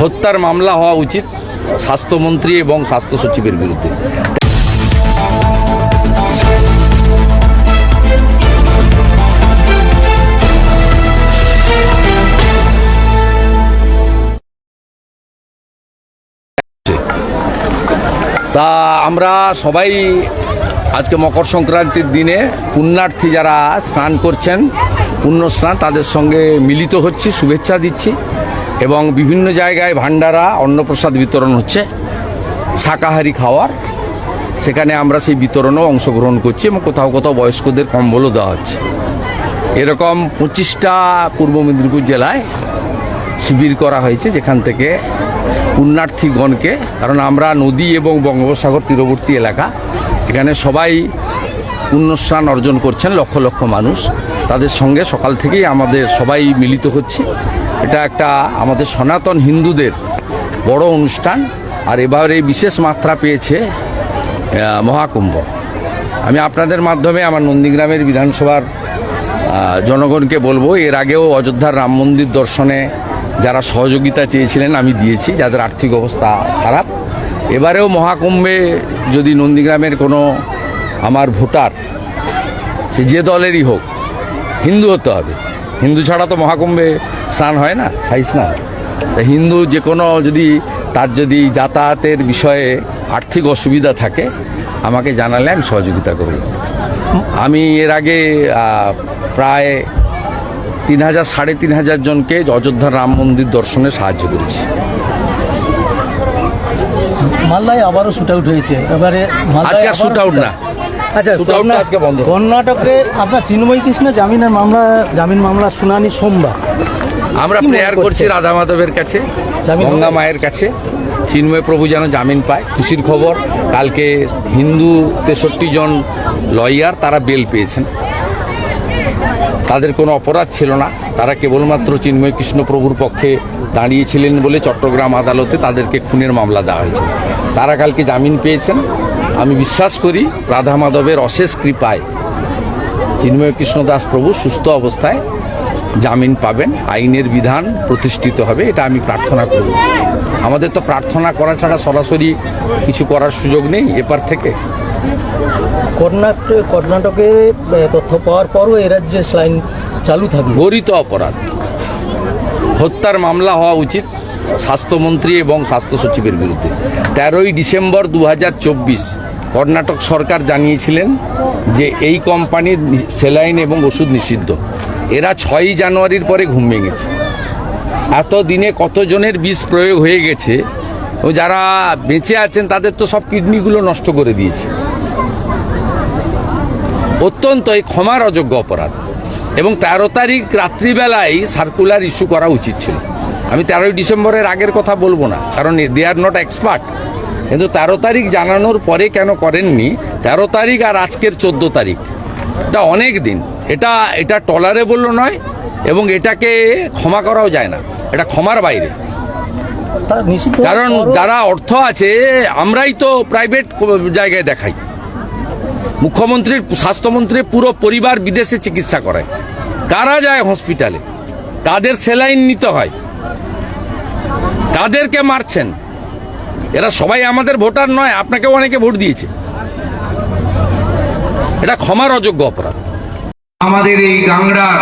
হত্যার মামলা হওয়া উচিত স্বাস্থ্যমন্ত্রী এবং স্বাস্থ্য সচিবের বিরুদ্ধে। তা আমরা সবাই আজকে মকর সংক্রান্তির দিনে পুণ্যার্থী যারা স্নান করছেন পুণ্য স্নান তাদের সঙ্গে মিলিত হচ্ছি, শুভেচ্ছা দিচ্ছি। এবং বিভিন্ন জায়গায় ভান্ডারা অন্নপ্রসাদ বিতরণ হচ্ছে, শাকাহারি খাওয়ার। সেখানে আমরা সেই বিতরণেও অংশগ্রহণ করছি এবং কোথাও কোথাও বয়স্কদের কম্বলও দেওয়া হচ্ছে। এরকম পঁচিশটা পূর্ব মেদিনীপুর জেলায় শিবির করা হয়েছে, যেখান থেকে পুণ্যার্থীগণকে, কারণ আমরা নদী এবং বঙ্গোপসাগর তীরবর্তী এলাকা, এখানে সবাই পুণ্যস্নান অর্জন করছেন, লক্ষ লক্ষ মানুষ। তাদের সঙ্গে সকাল থেকেই আমাদের সবাই মিলিত হচ্ছে। এটা একটা আমাদের সনাতন হিন্দুদের বড় অনুষ্ঠান, আর এবারে বিশেষ মাত্রা পেয়েছে মহাকুম্ভ। আমি আপনাদের মাধ্যমে আমার নন্দীগ্রামের বিধানসভার জনগণকে বলব, এর আগেও অযোধ্যার রাম মন্দির দর্শনে যারা সহযোগিতা চেয়েছিলেন, আমি দিয়েছি, যাদের আর্থিক অবস্থা খারাপ। এবারেও মহাকুম্ভে যদি নন্দীগ্রামের কোনো আমার ভোটার, সে যে দলেরই হোক, হিন্দু হতে হবে। হিন্দু ছাড়া তো মহাকুম্ভে স্নান হয় না? সাই স্নান? হিন্দু যে কোনো যদি তার যদি যাতায়াতের বিষয়ে আর্থিক অসুবিধা থাকে আমাকে জানালে আমি সহযোগিতা করব। আমি এর আগে প্রায় তিন হাজার সাড়ে তিন হাজার জনকে অযোধ্যার রাম মন্দির দর্শনে সাহায্য করেছি। মালদায় আবারও শুট আউট হয়েছে। এবারে আজকে আর শুট আউট না। আচ্ছা আজকে বন্ধ। কর্ণাটকে আপনার চিন্ময় কৃষ্ণ জামিনের মামলা জামিন মামলার শুনানি সোমবার। আমরা প্রেয়ার করছি রাধা মাধবের কাছে গঙ্গা মায়ের কাছে। চিন্ময় প্রভু যেন জামিন পায়। খুশির খবর কালকে হিন্দু তেষট্টি জন লয়ার তারা বেল পেয়েছেন। তাদের কোনো অপরাধ ছিল না। তারা কেবলমাত্র চিন্ময় কৃষ্ণ প্রভুর পক্ষে দাঁড়িয়েছিলেন বলে চট্টগ্রাম আদালতে তাদেরকে খুনের মামলা দেওয়া হয়েছে। তারা কালকে জামিন পেয়েছেন। আমি বিশ্বাস করি রাধা মাধবের অশেষ কৃপায় চিন্ময় কৃষ্ণ দাস প্রভু সুস্থ অবস্থায় জামিন পাবেন আইনের বিধান প্রতিষ্ঠিত হবে এটা আমি প্রার্থনা করব আমাদের তো প্রার্থনা করা ছাড়া সরাসরি কিছু করার সুযোগ নেই এপার থেকে। কর্ণাটকে কর্ণাটকে তথ্য পাওয়ার পরও এ রাজ্যে স্লাইন চালু থাকবে। গরিত অপরাধ। হত্যার মামলা হওয়া উচিত স্বাস্থ্যমন্ত্রী এবং স্বাস্থ্য সচিবের বিরুদ্ধে। তেরোই ডিসেম্বর দু হাজার চব্বিশ কর্ণাটক সরকার জানিয়েছিলেন যে এই কোম্পানির সেলাইন এবং ওষুধ নিষিদ্ধ। এরা ছয়ই জানুয়ারির পরে ঘুম ভেঙেছে। এত দিনে কতজনের বিষ প্রয়োগ হয়ে গেছে, ও যারা বেঁচে আছেন তাদের তো সব কিডনিগুলো নষ্ট করে দিয়েছে। অত্যন্ত এই ক্ষমার অযোগ্য অপরাধ। এবং তেরো তারিখ রাত্রিবেলায় সার্কুলার ইস্যু করা উচিত ছিল। আমি তেরোই ডিসেম্বরের আগের কথা বলব না, কারণ দে আর নট এক্সপার্ট। কিন্তু তেরো তারিখ জানানোর পরে কেন করেননি? তেরো তারিখ আর আজকের চোদ্দ তারিখ, এটা অনেক দিন। এটা এটা টলারেবলও নয় এবং এটাকে ক্ষমা করাও যায় না। এটা ক্ষমার বাইরে। কারণ যারা অর্থ আছে আমরাই তো প্রাইভেট জায়গায় দেখাই। মুখ্যমন্ত্রীর স্বাস্থ্যমন্ত্রীর পুরো পরিবার বিদেশে চিকিৎসা করায়। কারা যায় হসপিটালে কাদের সেলাইন নিতে হয়? কাদেরকে মারছেন? এরা সবাই আমাদের ভোটার নয় আপনাকেও অনেকে ভোট দিয়েছে। এটা ক্ষমার অযোগ্য অপরাধ। আমাদের এই গাংড়ার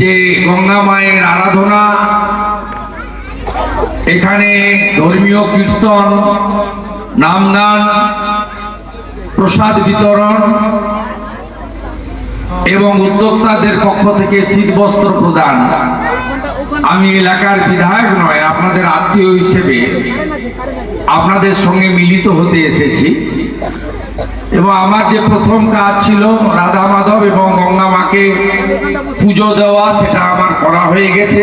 যে গঙ্গা মায়ের আরাধনা, এখানে ধর্মীয় কীর্তন নামগান প্রসাদ বিতরণ এবং উদ্যোক্তাদের পক্ষ থেকে শীত বস্ত্র প্রদান। আমি এলাকার বিধায়ক নয়, আপনাদের আত্মীয় হিসেবে আপনাদের সঙ্গে মিলিত হতে এসেছি। এবং আমার যে প্রথম কাজ ছিল রাধা মাধব এবং গঙ্গা মাকে পুজো দেওয়া, সেটা আমার করা হয়ে গেছে।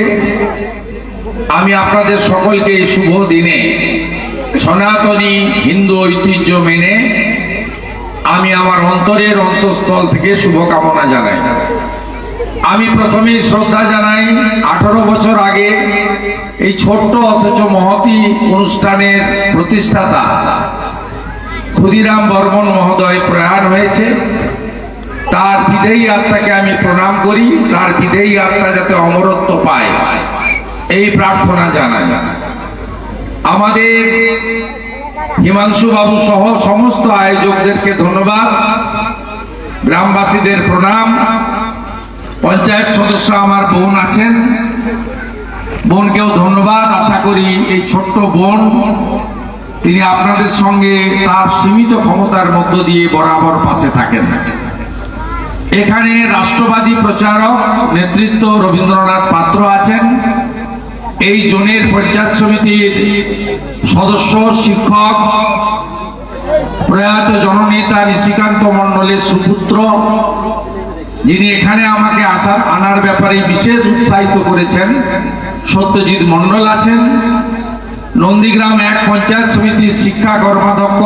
আমি আপনাদের সকলকে এই শুভ দিনে সনাতনী হিন্দু ঐতিহ্য মেনে আমি আমার অন্তরের অন্তঃস্থল থেকে শুভকামনা জানাই। আমি প্রথমেই শ্রদ্ধা জানাই, আঠারো বছর আগে এই ছোট্ট অথচ মহতি অনুষ্ঠানের প্রতিষ্ঠাতা ক্ষুদিরাম বর্মন মহোদয় প্রয়াণ হয়েছে। তার বিদেয়ী আত্মাকে আমি প্রণাম করি, তার বিদেয়ী আত্মা যাতে অমরত্ব পায়। এই প্রার্থনা জানাই। আমাদের হিমাংশু বাবু সহ সমস্ত আয়োজকদেরকে ধন্যবাদ। গ্রামবাসীদের প্রণাম। পঞ্চায়েত সদস্য আমার বোন আছেন। বোনকেও ধন্যবাদ। আশা করি এই ছোট্ট বোন তিনি আপনাদের সঙ্গে তার সীমিত ক্ষমতার মধ্য দিয়ে বরাবর পাশে থাকেন। এখানে রাষ্ট্রবাদী প্রচারক নেতৃত্ব রবীন্দ্রনাথ পাত্র আছেন। এই জোনের পঞ্চায়েত সমিতির সদস্য, শিক্ষক, প্রয়াত জননেতা নিশিকান্ত মণ্ডলের সুপুত্র, যিনি এখানে আমাকে আসার, আনার ব্যাপারে বিশেষ উৎসাহিত করেছেন। সত্যজিৎ মণ্ডল আছেন। নন্দীগ্রাম এক পঞ্চায়েত সমিতির শিক্ষা কর্মাধ্যক্ষ,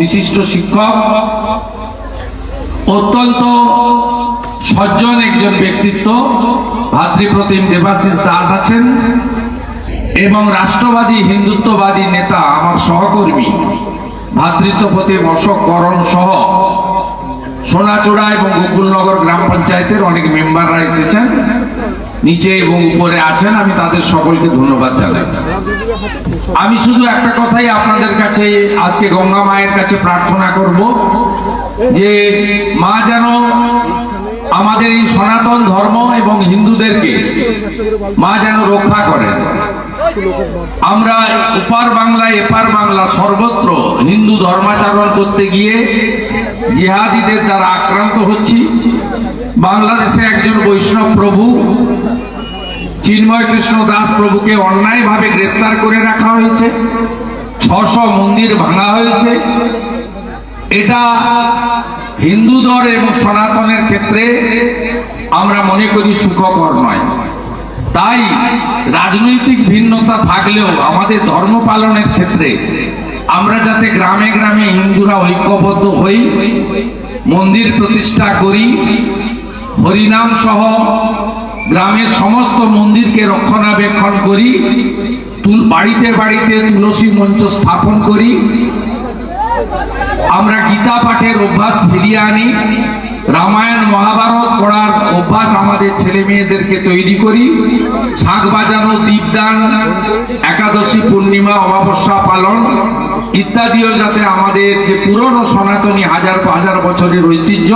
বিশিষ্ট শিক্ষক। অত্যন্ত সজ্জন একজন ব্যক্তিত্ব ভাতৃপ্রতিম দেবাশিস দাস আছেন এবং রাষ্ট্রবাদী হিন্দুত্ববাদী নেতা আমার সহকর্মী ভাতৃত্বপ্রতিম অশোক করণ সহ সোনাচূড়া এবং গোকুলনগর গ্রাম পঞ্চায়েতের অনেক মেম্বাররা এসেছেন, নিচে এবং উপরে আছেন। আমি তাদের সকলকে ধন্যবাদ জানাই। আমি শুধু একটা কথাই আপনাদের কাছে আজকে গঙ্গা মায়ের কাছে প্রার্থনা করব যে মা যেন আমাদের এই সনাতন ধর্ম এবং হিন্দুদেরকে মা যেন রক্ষা করেন আমরা উপার বাংলা এপার বাংলা সর্বত্র হিন্দু ধর্মাচরণ করতে গিয়ে জিহাদিদের দ্বারা আক্রান্ত হচ্ছি। বাংলাদেশে একজন বৈষ্ণব প্রভু চিন্ময় কৃষ্ণ দাস প্রভুকে অন্যায়ভাবে গ্রেপ্তার করে রাখা হয়েছে। ছশ মন্দির ভাঙা হয়েছে। এটা হিন্দু ধর এবং সনাতনের ক্ষেত্রে আমরা মনে করি সুখকর নয়। তাই রাজনৈতিক ভিন্নতা থাকলেও আমাদের ধর্ম পালনের ক্ষেত্রে আমরা যাতে গ্রামে গ্রামে হিন্দুরা ঐক্যবদ্ধ হই, মন্দির প্রতিষ্ঠা করি, হরিনাম সহ গ্রামের সমস্ত মন্দিরকে রক্ষণাবেক্ষণ করি বাড়িতে বাড়িতে তুলসী মঞ্চ স্থাপন করি। আমরা গীতা পাঠের অভ্যাস ফিরিয়ে আনি। রামায়ণ, মহাভারত পড়ার অভ্যাস আমাদের ছেলে মেয়েদেরকে তৈরি করি। শাঁখ বাজানো, দীপদান, একাদশী, পূর্ণিমা, অমাবস্যা পালন ইত্যাদিও যাতে আমাদের যে পুরনো সনাতনী হাজার হাজার বছরের ঐতিহ্য,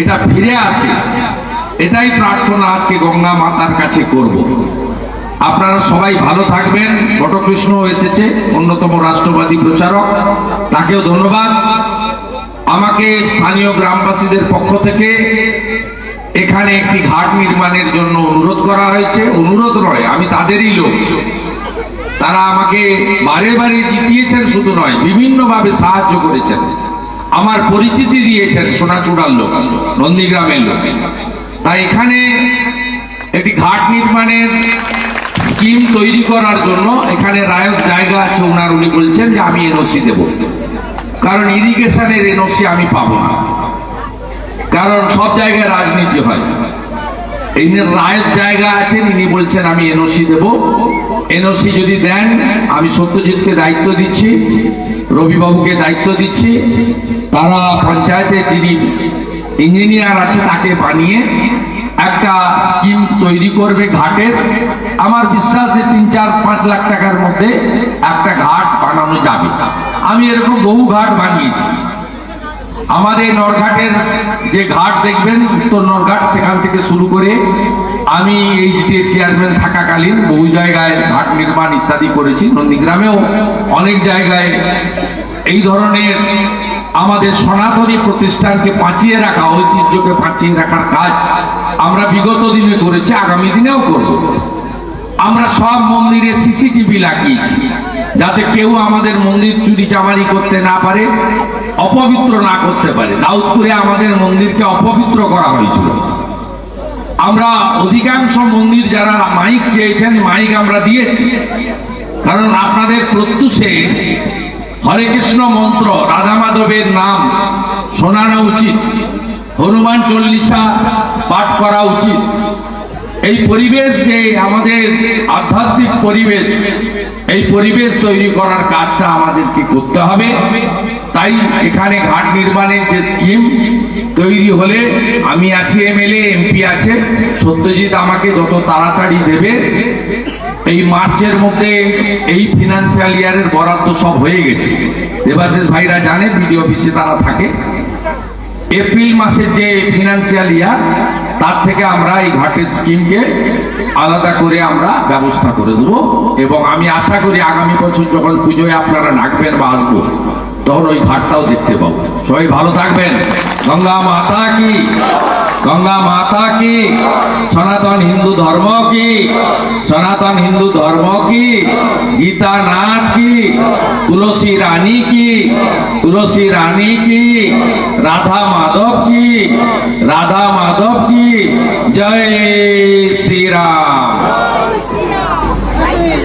এটা ফিরে আসে। এটাই প্রার্থনা আজকে গঙ্গা মাতার কাছে করব। আপনারা সবাই ভালো থাকবেন। বটকৃষ্ণ এসেছে, অন্যতম রাষ্ট্রবাদী প্রচারক। তাকেও ধন্যবাদ। আমাকে স্থানীয় গ্রামবাসীদের পক্ষ থেকে এখানে একটি ঘাট নির্মাণের জন্য অনুরোধ করা হয়েছে। অনুরোধ নয়, আমি তাদেরই লোক। তারা আমাকে বারে বারে জিতিয়েছেন, শুধু নয়, বিভিন্নভাবে সাহায্য করেছেন। আমার পরিচিতি দিয়েছেন সোনাচূড়ার লোক, নন্দীগ্রামের লোক। তাই এখানে একটি ঘাট নির্মাণের স্কিম তৈরি করার জন্য এখানে রায়ত জায়গা আছে, ওনার উনি বলছেন যে আমি এনওসি দেব। কারণ ইরিগেশনের এনওসি আমি পাবো না। কারণ সব জায়গায় রাজনীতি হয়। এই রায়ত জায়গা আছেন ইনি বলছেন আমি এনওসি দেব। এনওসি যদি দেন, আমি সত্যজিৎকে দায়িত্ব দিচ্ছি, রবিবাবুকে দায়িত্ব দিচ্ছি। তারা পঞ্চায়েতে যিনি ইঞ্জিনিয়ার আছে, তাকে বানিয়ে একটা স্কিম তৈরি করবে ঘাটের। আমার বিশ্বাস যে তিন, চার, পাঁচ লাখ টাকার মধ্যে একটা ঘাট বানানো যাবে। আমি এরকম বহু ঘাট বানিয়েছি। আমাদের নরঘাটের যে ঘাট দেখবেন, উত্তর নরঘাট সেখান থেকে শুরু করে আমি এইচডি চেয়ারম্যান থাকাকালীন বহু জায়গায় ঘাট নির্মাণ ইত্যাদি করেছি। নন্দীগ্রামেও অনেক জায়গায় এই ধরনের আমাদের সনাতনী প্রতিষ্ঠানকে বাঁচিয়ে রাখা, ঐতিহ্যকে বাঁচিয়ে রাখার কাজ আমরা বিগত দিনে করেছি, আগামী দিনেও করব। আমরা সব মন্দিরে সিসিটিভি লাগিয়েছি, যাতে কেউ আমাদের মন্দির চুরি চামারি করতে না পারে, অপবিত্র না করতে পারে। দাউদপুরে আমাদের মন্দিরকে অপবিত্র করা হয়েছিল। আমরা অধিকাংশ মন্দির যারা মাইক চেয়েছেন, মাইক আমরা দিয়েছি। কারণ আপনাদের প্রত্যুষে হরে কৃষ্ণ মন্ত্র, রাধা মাধবের নাম শোনানো উচিত। হনুমান চল্লিশা পাঠ করা উচিত। এই পরিবেশ যে আমাদের আধ্যাত্মিক পরিবেশ, এই পরিবেশ তৈরি করার কাজটা আমাদেরকে করতে হবে। তাই এখানে ঘাট নির্মাণের যে স্কিম তৈরি হলে আমি আছি, এমএলএ, এমপি আছে। সত্যজিৎ আমাকে যত তাড়াতাড়ি দেবে, এই মার্চের মধ্যে এই ফিনান্সিয়াল ইয়ারের বরাদ্দ সব হয়ে গেছে। দেবাশিস ভাইরা জানে বিডিও অফিসে তারা থাকে। এপ্রিল মাসের যে ফিনান্সিয়াল ইয়ার তার থেকে আমরা এই ঘাটের স্কিমকে আলাদা করে আমরা ব্যবস্থা করে দেবো। এবং আমি আশা করি আগামী বছর যখন পুজোয় আপনারা ডাকবেন বা আসব তখন ওই ঘাটটাও দেখতে পাবো। সবাই ভালো থাকবেন। গঙ্গা মাতা কি? গঙ্গা মাতা কি? সনাতন হিন্দু ধর্ম কি? সনাতন হিন্দু ধর্ম কি? গীতা নাথ কি? তুলসী রানী কি তুলসী রানী কি রাধা মাধব কি রাধা মাধব কি জয় শ্রীরাম এই